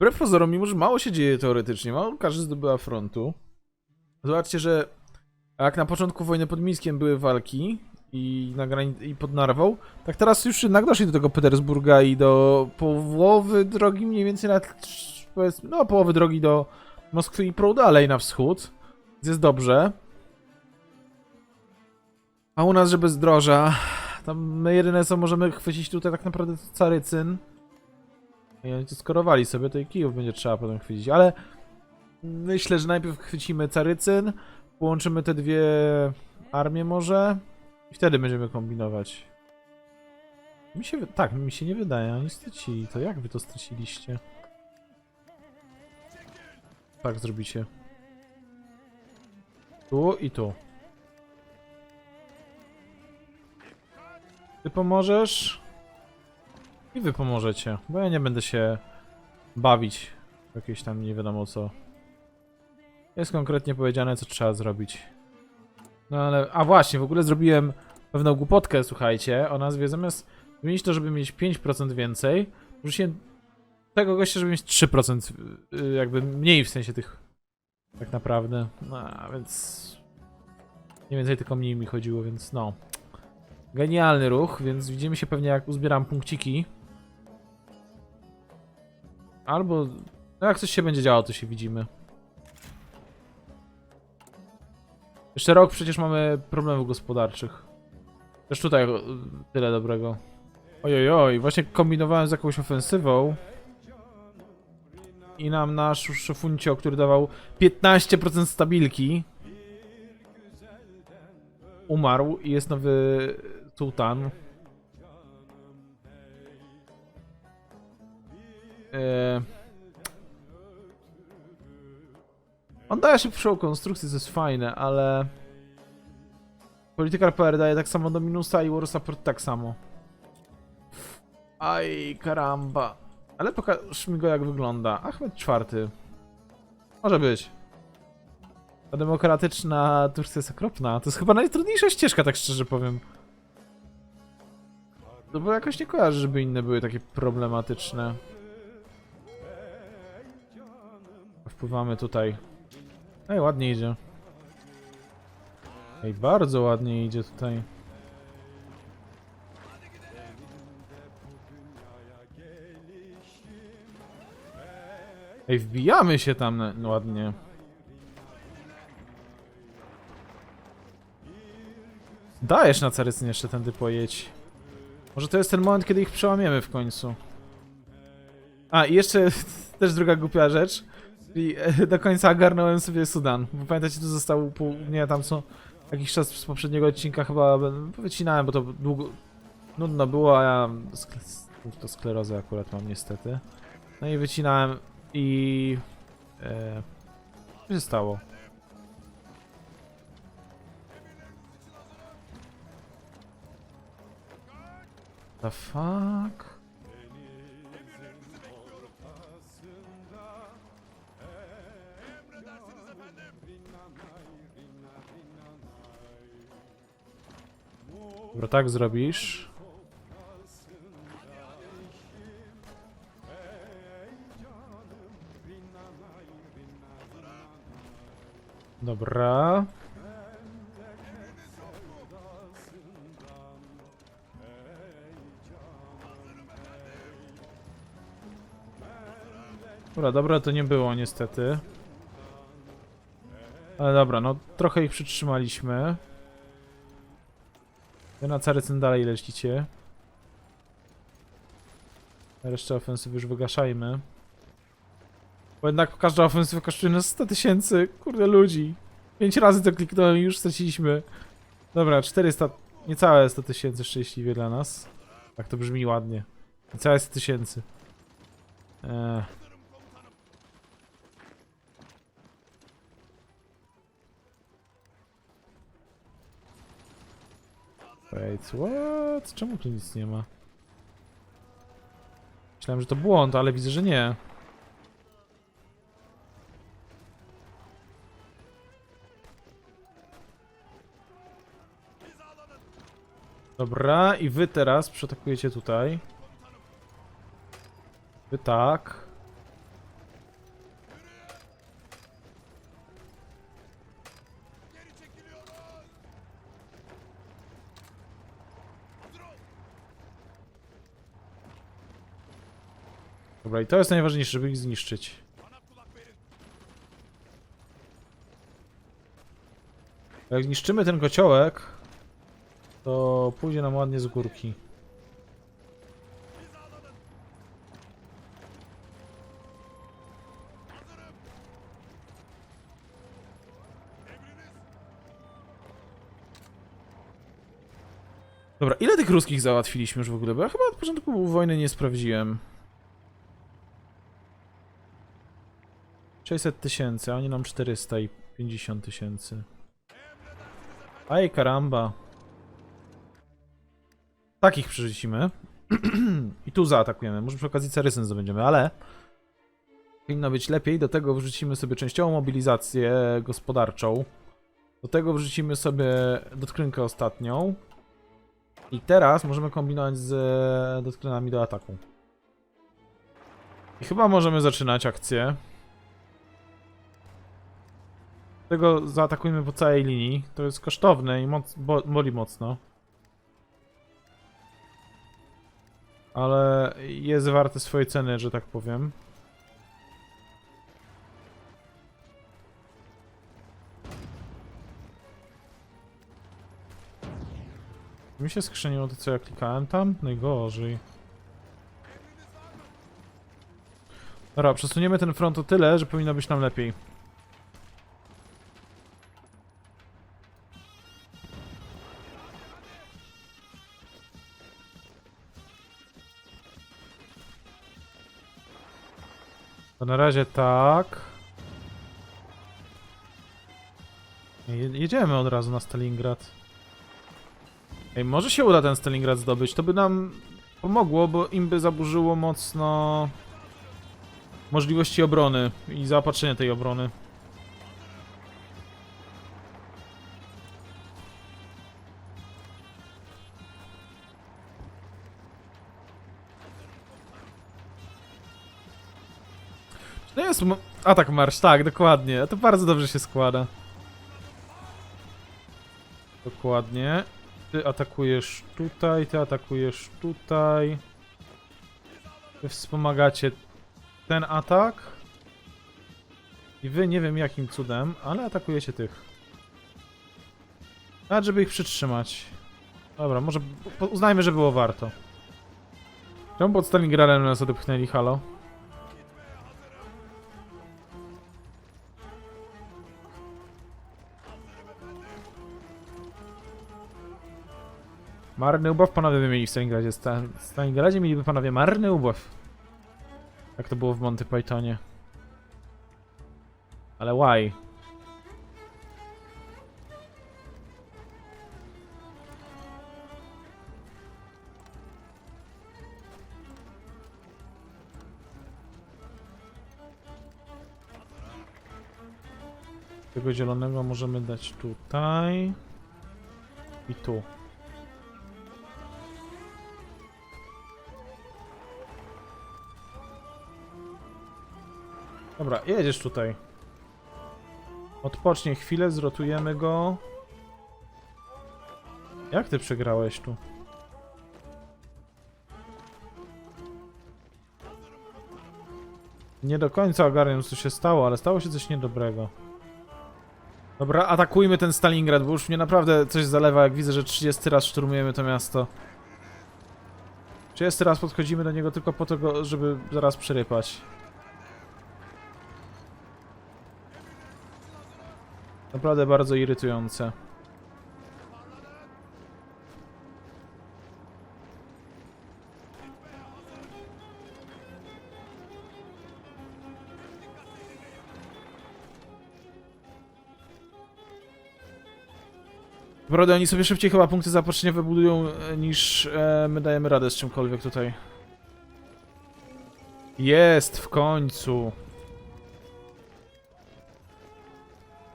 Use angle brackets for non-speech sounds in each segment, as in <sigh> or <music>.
Wbrew pozorom, mimo że mało się dzieje teoretycznie, mało każdy zdobyła frontu. Zobaczcie, że jak na początku wojny pod Mińskiem były walki i, na grani- i pod Narwą, tak teraz już jednak doszli do tego Petersburga i do połowy drogi mniej więcej na powiedzmy, no połowy drogi do Moskwy i prą dalej na wschód. Więc jest dobrze. A u nas, że bezdroża, tam my jedyne co możemy chwycić tutaj tak naprawdę to Carycyn. I oni to skorowali sobie, to i Kijów będzie trzeba potem chwycić, ale myślę, że najpierw chwycimy Carycyn, połączymy te dwie armie może i wtedy będziemy kombinować. Mi się, tak, mi się nie wydaje, oni stracili to. Jak wy to straciliście? Tak zrobicie. Tu i tu. Ty pomożesz? I wy pomożecie, bo ja nie będę się bawić w jakieś tam nie wiadomo co. Jest konkretnie powiedziane, co trzeba zrobić. No ale, a właśnie, w ogóle zrobiłem pewną głupotkę, słuchajcie, o nazwie zamiast zmienić to, żeby mieć 5% więcej, wrzuciłem tego gościa, żeby mieć 3% y, jakby mniej w sensie tych tak naprawdę. No, więc nie więcej tylko mniej mi chodziło, więc no. Genialny ruch, więc widzimy się pewnie jak uzbieram punkciki. Albo no jak coś się będzie działo, to się widzimy. Jeszcze rok przecież mamy problemów gospodarczych. Też tutaj tyle dobrego. Ojojoj, właśnie kombinowałem z jakąś ofensywą. I nam nasz szefuncio, który dawał 15% stabilki, umarł i jest nowy sułtan. Eee... On daje szybszą konstrukcję, co jest fajne, ale... Political Power daje tak samo do minusa i War Support tak samo. Aj, karamba. Ale pokaż mi go jak wygląda. Ahmed czwarty. Może być. Ta demokratyczna Turcja jest okropna. To jest chyba najtrudniejsza ścieżka, tak szczerze powiem. No bo jakoś nie kojarzę, żeby inne były takie problematyczne. Wpływamy tutaj. Ej, ładnie idzie. Ej, bardzo ładnie idzie tutaj. Ej, wbijamy się tam no, ładnie. Dajesz na Carycyn jeszcze tędy pojedź. Może to jest ten moment, kiedy ich przełamiemy w końcu. A, i jeszcze <laughs> też druga głupia rzecz. I e, do końca ogarnąłem sobie Sudan. Bo pamiętacie, tu został pół, nie tam co jakiś czas z poprzedniego odcinka chyba wycinałem, bo to długo nudno było, a ja skle, to sklerozę akurat mam niestety. No i wycinałem i e, co się stało? The fuck? Dobra, tak zrobisz. Dobra. Dobra, dobra to nie było niestety. Ale dobra, no trochę ich przytrzymaliśmy. Wy na Carycyn dalej lecicie. Resztę ofensywy już wygaszajmy. Bo jednak każda ofensywa kosztuje nas 100 tysięcy, kurde ludzi. 5 razy to kliknąłem i już straciliśmy. Dobra, 400, niecałe 100 tysięcy szczęśliwie dla nas. Tak to brzmi ładnie. Niecałe 100 tysięcy. Eee. Wait, what? Czemu tu nic nie ma? Myślałem, że to błąd, ale widzę, że nie. Dobra, i wy teraz przetakujecie tutaj. Wy tak. Dobra, i to jest najważniejsze, żeby ich zniszczyć. Jak zniszczymy ten kociołek, to pójdzie nam ładnie z górki. Dobra, ile tych ruskich załatwiliśmy już w ogóle? Bo ja chyba od początku wojny nie sprawdziłem. 600 tysięcy, a oni nam 450 tysięcy. Aj, karamba. Takich przerzucimy. <clears throat> I tu zaatakujemy. Może przy okazji Cerysyn zdobędziemy, ale... Powinno być lepiej. Do tego wrzucimy sobie częściową mobilizację gospodarczą. Do tego wrzucimy sobie dotkrynkę ostatnią. I teraz możemy kombinować z e, dotkrynami do ataku. I chyba możemy zaczynać akcję. Tego zaatakujmy po całej linii. To jest kosztowne i moc, bo, boli mocno. Ale jest warte swojej ceny, że tak powiem. Mi się skrzeniło to, co ja klikałem tam? Najgorzej. Dobra, przesuniemy ten front o tyle, że powinno być nam lepiej. Na razie tak. Je- Jedziemy od razu na Stalingrad. Ej, może się uda ten Stalingrad zdobyć. To by nam pomogło, bo im by zaburzyło mocno możliwości obrony i zaopatrzenia tej obrony. Atak marsz, tak, dokładnie. To bardzo dobrze się składa. Dokładnie. Ty atakujesz tutaj, ty atakujesz tutaj. Wy wspomagacie ten atak. I wy nie wiem jakim cudem, ale atakujecie tych. Nawet żeby ich przytrzymać. Dobra, może uznajmy, że było warto. Czemu pod Stalingradem nas odepchnęli, halo? Marny ubaw panowie by mieli w Stalingradzie. Sta w Stalingradzie mieliby panowie marny ubaw. Jak to było w Monty Pythonie. Ale why? Tego zielonego możemy dać tutaj. I tu. Dobra, jedziesz tutaj. Odpocznie chwilę, zrotujemy go. Jak ty przegrałeś tu? Nie do końca ogarniam co się stało, ale stało się coś niedobrego. Dobra, atakujmy ten Stalingrad, bo już mnie naprawdę coś zalewa, jak widzę, że 30 raz szturmujemy to miasto. 30 raz podchodzimy do niego tylko po to, żeby zaraz przerypać. Naprawdę bardzo irytujące. Naprawdę oni sobie szybciej chyba punkty zaopatrzeniowe budują e, niż e, my dajemy radę z czymkolwiek tutaj. Jest w końcu.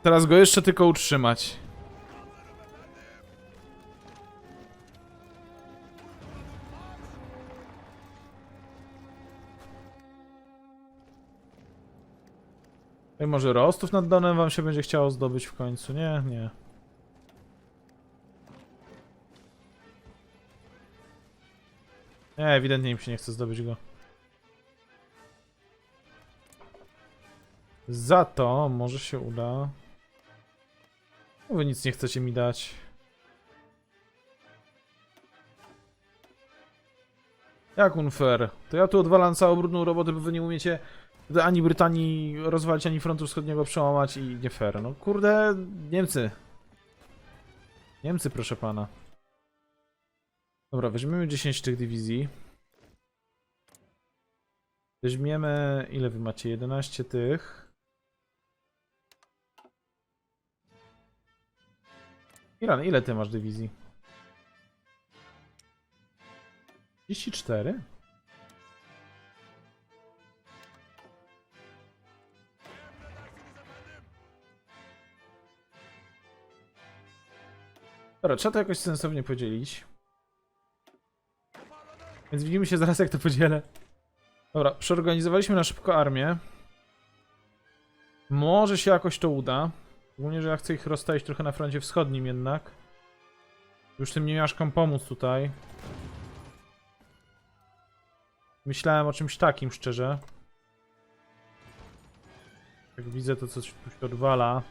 Teraz go jeszcze tylko utrzymać. Ej, może Rostów nad Donem wam się będzie chciało zdobyć w końcu? Nie, nie. Nie, ewidentnie im się nie chce zdobyć go. Za to może się uda. No Wy nic nie chcecie mi dać. Jak unfair? To ja tu odwalam całą brudną robotę, bo wy nie umiecie ani Brytanii rozwalić, ani frontu wschodniego przełamać i nie fair. No kurde, Niemcy. Niemcy, proszę pana. Dobra, weźmiemy 10 tych dywizji. Weźmiemy... Ile wy macie? 11 tych. Ile ty masz dywizji? 34? Dobra, trzeba to jakoś sensownie podzielić. Więc widzimy się zaraz jak to podzielę. Dobra, przeorganizowaliśmy na szybko armię. Może się jakoś to uda. Szczególnie, że ja chcę ich rozstawić trochę na froncie wschodnim jednak. Już tym nie mieszkam pomóc tutaj. Myślałem o czymś takim, szczerze. Jak widzę, to coś tu się odwala.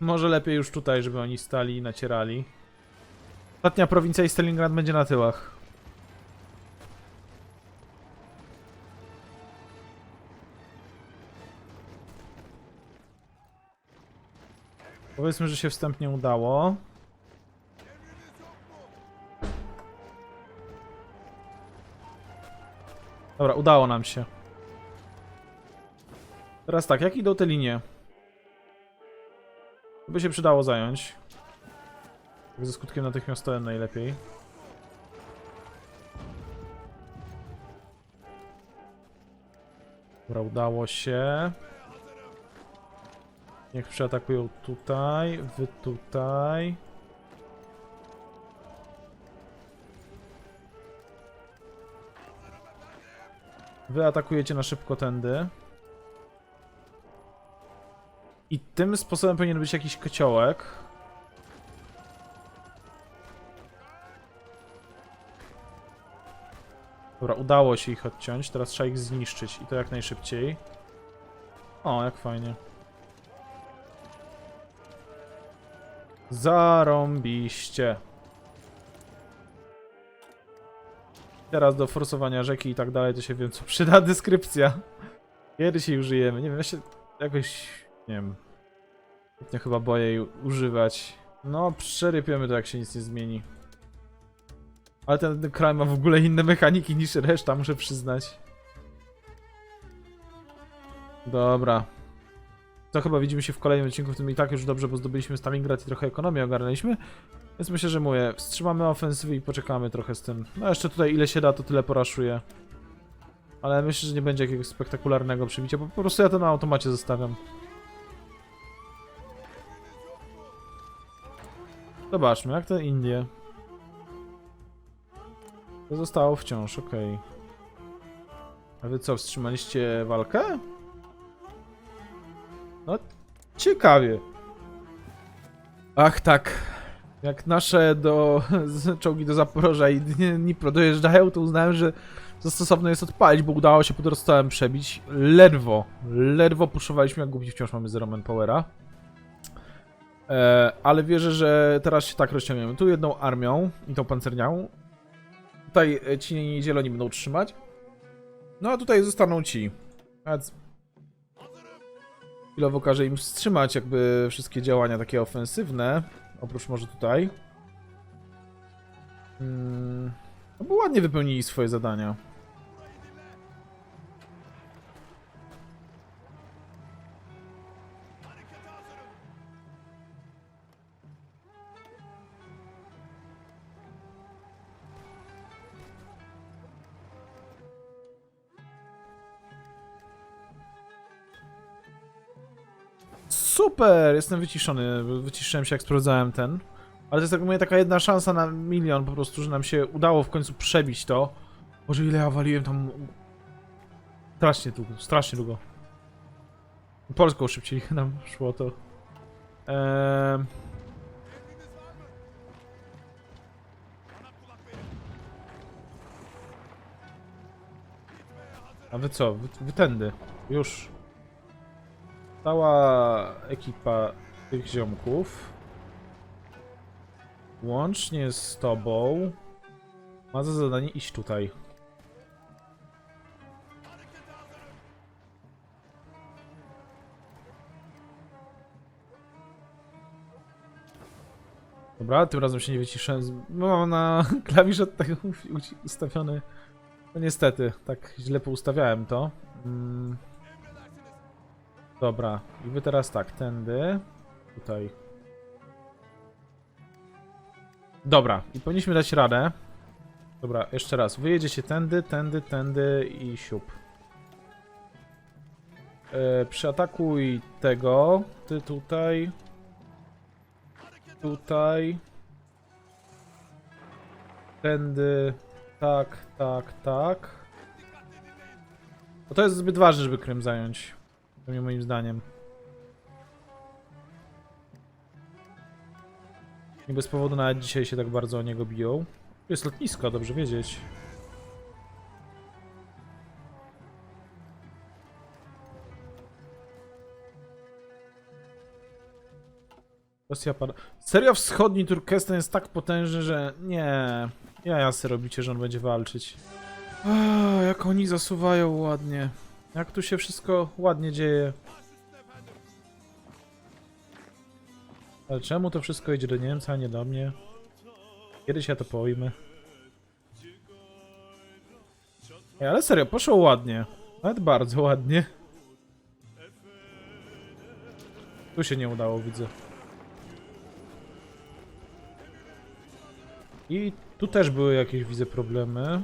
Może lepiej już tutaj, żeby oni stali i nacierali. Ostatnia prowincja i Stalingrad będzie na tyłach. Powiedzmy, że się wstępnie udało. Dobra, udało nam się. Teraz tak, jak idą te linie? To by się przydało zająć. Tak Ze skutkiem natychmiastowym najlepiej. Dobra, udało się. Niech przeatakują tutaj, wy tutaj. Wy atakujecie na szybko tędy. I tym sposobem powinien być jakiś kociołek. Dobra, udało się ich odciąć, teraz trzeba ich zniszczyć i to jak najszybciej. O, jak fajnie. Zarąbiście. Teraz do forsowania rzeki i tak dalej to się wiem co przyda <laughs> deskrypcja. Kiedy się użyjemy? Nie wiem, ja się jakoś, nie wiem. Ja chyba boję jej używać. No, przerypiemy to jak się nic nie zmieni. Ale ten, ten kraj ma w ogóle inne mechaniki niż reszta, muszę przyznać. Dobra. To chyba widzimy się w kolejnym odcinku, w którym i tak już dobrze, bo zdobyliśmy Stalingrad i trochę ekonomię ogarnęliśmy. Więc myślę, że mówię, wstrzymamy ofensywy i poczekamy trochę z tym. No jeszcze tutaj ile się da, to tyle poraszuję. Ale myślę, że nie będzie jakiegoś spektakularnego przybicia, bo po prostu ja to na automacie zostawiam. Zobaczmy, jak te Indie. To zostało wciąż, okej. A wy co, wstrzymaliście walkę? No, ciekawie. Ach tak. Jak nasze do czołgi do Zaporoża i Dnipro dojeżdżają, to uznałem, że za stosowne jest odpalić, bo udało się pod Rostowem przebić. Ledwo, ledwo puszowaliśmy, jak głupi wciąż mamy zero manpowera. E, ale wierzę, że teraz się tak rozciągniemy. Tu jedną armią i tą pancerniałą. Tutaj e, ci zieloni będą trzymać. No a tutaj zostaną ci. Więc chwilowo każe im wstrzymać jakby wszystkie działania takie ofensywne. Oprócz może tutaj. Mm, no bo ładnie wypełnili swoje zadania. Super! Jestem wyciszony. Wyciszyłem się jak sprawdzałem ten. Ale to jest tak mówię, taka jedna szansa na milion po prostu, że nam się udało w końcu przebić to. Boże ile ja waliłem tam... Strasznie długo, strasznie długo. Polską szybciej <laughs> nam szło to. Eee... A wy co? Wy, wy tędy. Już. Cała ekipa tych ziomków. Łącznie z tobą. Ma za zadanie iść tutaj. Dobra, tym razem się nie wyciszę. Bo mam na klawisz od tego ustawiony. No niestety, tak źle poustawiałem to. Mm. Dobra, i wy teraz tak, tędy. Tutaj. Dobra, i powinniśmy dać radę. Dobra, jeszcze raz. Wyjedziecie tędy, tędy, tędy i siup. E, przyatakuj tego. Ty tutaj. Tutaj. Tędy. Tak, tak, tak. Bo to jest zbyt ważne, żeby Krym zająć. Przynajmniej moim zdaniem. Nie bez powodu nawet dzisiaj się tak bardzo o niego biją. Tu jest lotnisko, dobrze wiedzieć. Rosja pada. Serio wschodni Turkestan jest tak potężny, że nie. Ja jasy robicie, że on będzie walczyć. Ah, jak oni zasuwają ładnie. Jak tu się wszystko ładnie dzieje. Ale czemu to wszystko idzie do Niemca, a nie do mnie? Kiedyś ja to pojmę. Ej, ale serio, poszło ładnie. Nawet bardzo ładnie. Tu się nie udało, widzę. I tu też były jakieś, widzę, problemy.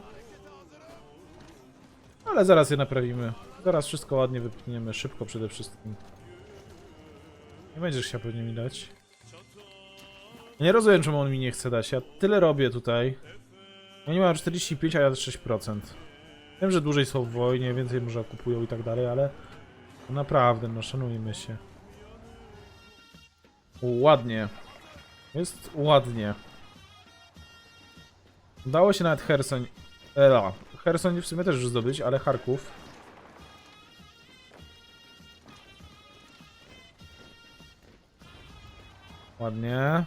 Ale zaraz je naprawimy. Zaraz wszystko ładnie wypchniemy, szybko przede wszystkim. Nie będziesz chciał pewnie mi dać. Nie rozumiem, czemu on mi nie chce dać. Ja tyle robię tutaj. Oni mają 45, a ja 6%. Wiem, że dłużej są w wojnie, więcej może kupują i tak dalej, ale no naprawdę, no szanujmy się. Ładnie. Jest ładnie. Udało się nawet Hersoń... Ela. Hersoń w sumie też już zdobyć, ale Charków. Ładnie.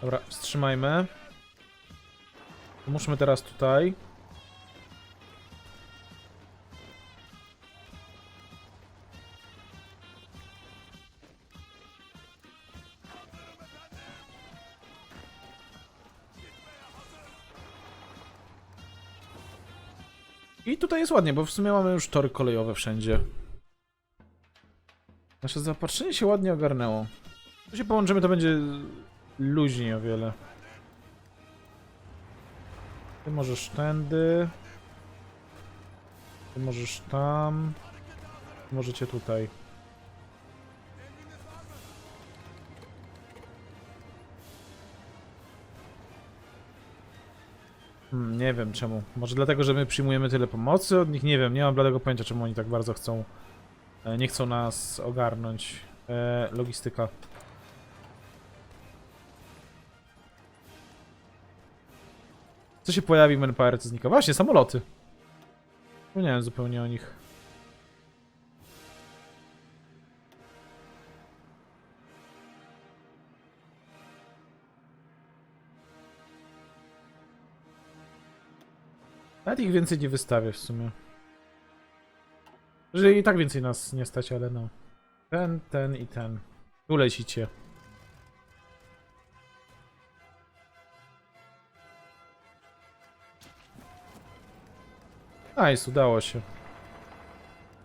Dobra, wstrzymajmy. Muszmy teraz tutaj. Tutaj jest ładnie, bo w sumie mamy już tory kolejowe wszędzie. Nasze zaopatrzenie się ładnie ogarnęło. Tu się połączymy, to będzie luźniej o wiele. Ty możesz tędy. Ty możesz tam. Możecie tutaj. Hmm, nie wiem czemu. Może dlatego, że my przyjmujemy tyle pomocy od nich? Nie wiem, nie mam bladego pojęcia, czemu oni tak bardzo chcą. E, nie chcą nas ogarnąć. E, logistyka. Co się pojawi w NPR, co znika? Właśnie, samoloty. Zapomniałem zupełnie o nich. Nawet ich więcej nie wystawię w sumie. Że i tak więcej nas nie stać, ale no. Ten, ten i ten. Tu lecicie. Nice, udało się.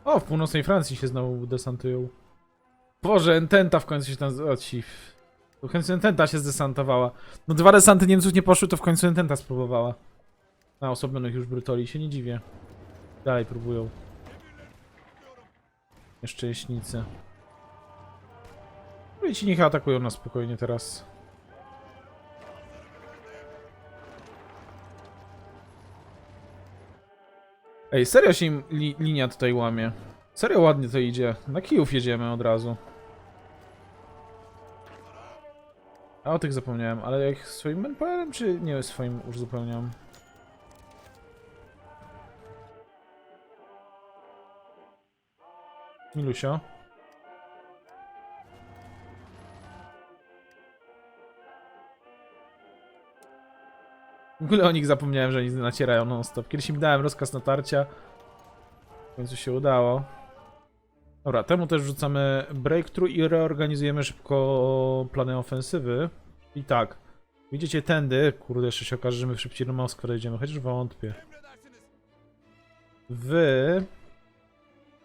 O, w północnej Francji się znowu desantują. Boże, Ententa w końcu się tam... O, ci... W końcu Ententa się zdesantowała. No dwa desanty Niemców nie poszły, to w końcu Ententa spróbowała. Na osobionych już Brytoli, się nie dziwię. Dalej próbują. Nieszczęśnicy. No i ci niech atakują nas spokojnie teraz. Ej, serio się im li linia tutaj łamie. Serio ładnie to idzie. Na Kijów jedziemy od razu. A o tych zapomniałem, ale jak swoim manpowerem, czy nie swoim uzupełniam? Milusio? W ogóle o nich zapomniałem, że oni nacierają non stop. Kiedyś im dałem rozkaz natarcia. W końcu się udało. Dobra, temu też wrzucamy breakthrough i reorganizujemy szybko plany ofensywy. I tak, widzicie tędy, kurde, jeszcze się okaże, że my szybciej do Moskwy dojdziemy, chociaż wątpię. Wy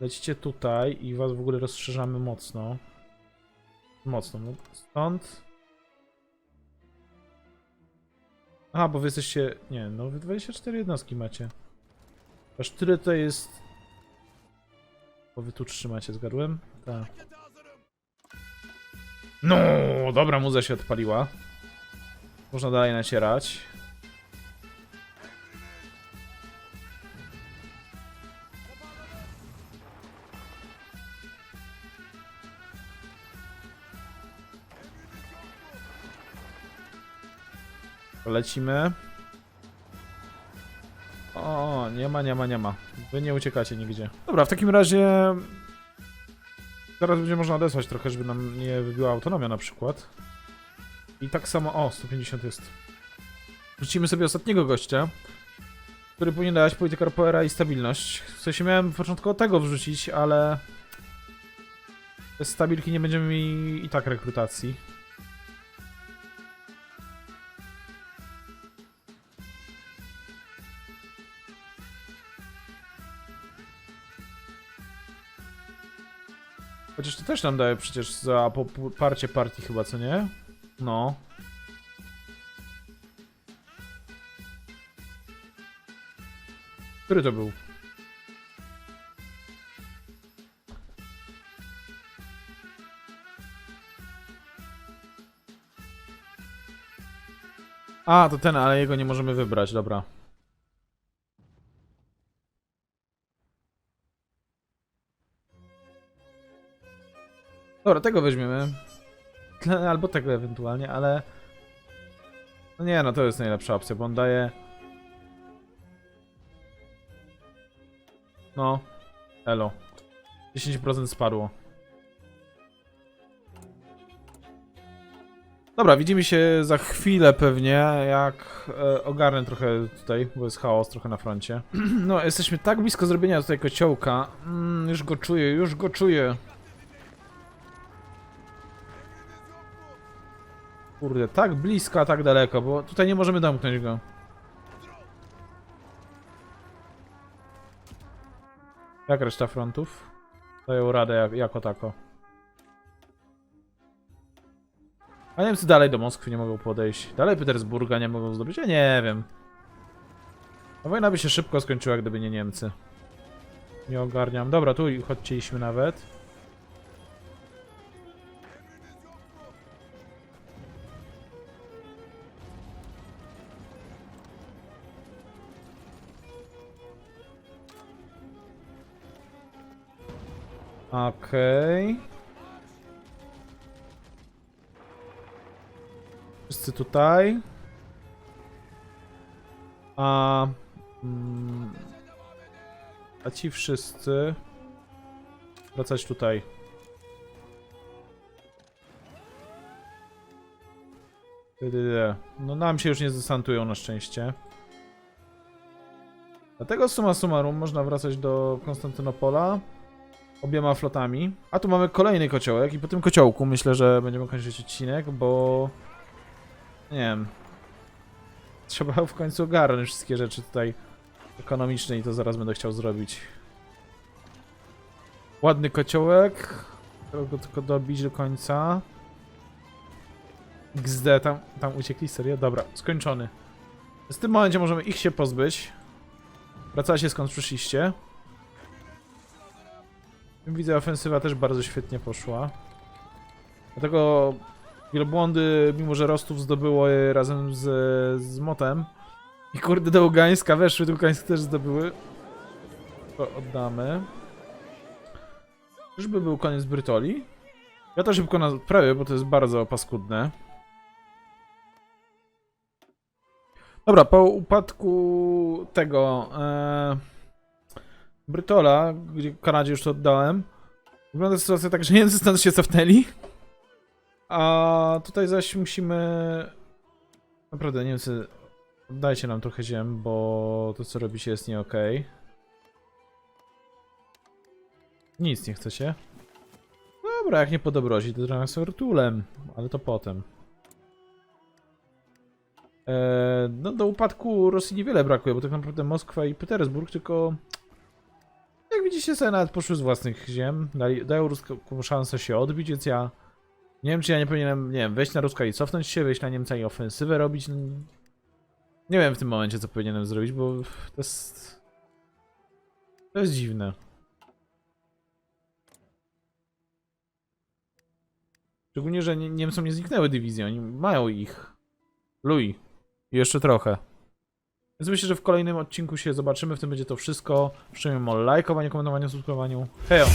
lecicie tutaj i was w ogóle rozszerzamy mocno. Mocno, no stąd. Aha, bo wy jesteście, nie, no wy 24 jednostki macie. Aż tyle to jest bo wy tu trzymacie, zgadłem? Tak. No, dobra, muza się odpaliła. Można dalej nacierać. Lecimy. O, nie ma, nie ma, nie ma. Wy nie uciekacie nigdzie. Dobra, w takim razie... Teraz będzie można odesłać trochę, żeby nam nie wybiła autonomia na przykład. I tak samo... O, 150 jest. Wrzucimy sobie ostatniego gościa, który powinien dawać politykę RPR i stabilność. W sensie miałem początkowo tego wrzucić, ale... Bez stabilki nie będziemy mieli i tak rekrutacji. Też nam daje przecież za poparcie partii chyba, co nie? No. Który to był? A, to ten, ale jego nie możemy wybrać, dobra. Dobra, tego weźmiemy. <laughs> Albo tego ewentualnie, ale... No nie, no to jest najlepsza opcja, bo on daje... No. Elo. 10% spadło. Dobra, widzimy się za chwilę pewnie, jak e, ogarnę trochę tutaj, bo jest chaos trochę na froncie. <clears throat> No, jesteśmy tak blisko zrobienia tutaj kociołka. Mm, już go czuję, już go czuję. Kurde, tak blisko, a tak daleko, bo tutaj nie możemy domknąć go. Jak reszta frontów? Dają radę jak, jako tako. A Niemcy dalej do Moskwy nie mogą podejść. Dalej Petersburga nie mogą zdobyć. Ja nie wiem. Ta wojna by się szybko skończyła, gdyby nie Niemcy. Nie ogarniam. Dobra, tu chodźcie iśmy nawet. Okej. Wszyscy tutaj. A... Mm, a ci wszyscy... Wracać tutaj. No nam się już nie zdesantują na szczęście. Dlatego summa summarum można wracać do Konstantynopola obiema flotami. A tu mamy kolejny kociołek i po tym kociołku myślę, że będziemy kończyć odcinek, bo... Nie wiem. Trzeba w końcu ogarnąć wszystkie rzeczy tutaj ekonomiczne i to zaraz będę chciał zrobić. Ładny kociołek. Trzeba go tylko dobić do końca. XD, tam, tam uciekli, serio? Dobra, skończony. W tym momencie możemy ich się pozbyć. Wracacie skąd przyszliście. Widzę, ofensywa też bardzo świetnie poszła. Dlatego wielbłądy, mimo że Rostów zdobyło je razem z, z Motem i kurde do Ługańska weszły, do Ługańska też zdobyły. To oddamy. Czyżby był koniec Brytoli? Ja to szybko naprawię, bo to jest bardzo paskudne. Dobra, po upadku tego... E Brytola, gdzie Kanadzie już to oddałem, wygląda sytuacja tak, że Niemcy stąd się cofnęli, a tutaj zaś musimy... Naprawdę, Niemcy, dajcie nam trochę ziem, bo to co robicie jest nie okej. Nic nie chcecie. Dobra, jak nie po to trochę z Ortulem, ale to potem. Eee, no do upadku Rosji niewiele brakuje, bo tak naprawdę Moskwa i Petersburg, tylko jak widzicie sobie nawet poszły z własnych ziem, dają Ruskom szansę się odbić, więc ja nie wiem czy ja nie powinienem, nie wiem, wejść na Ruska i cofnąć się, wejść na Niemca i ofensywę robić. No, Nie wiem w tym momencie co powinienem zrobić, bo to jest... To jest dziwne. Szczególnie, że Nie- Niemcom nie zniknęły dywizje, oni mają ich. Louis. Jeszcze trochę. Więc myślę, że w kolejnym odcinku się zobaczymy. W tym będzie to wszystko. Przyjmę o lajkowaniu, komentowaniu, subskrybowaniu. Hejo!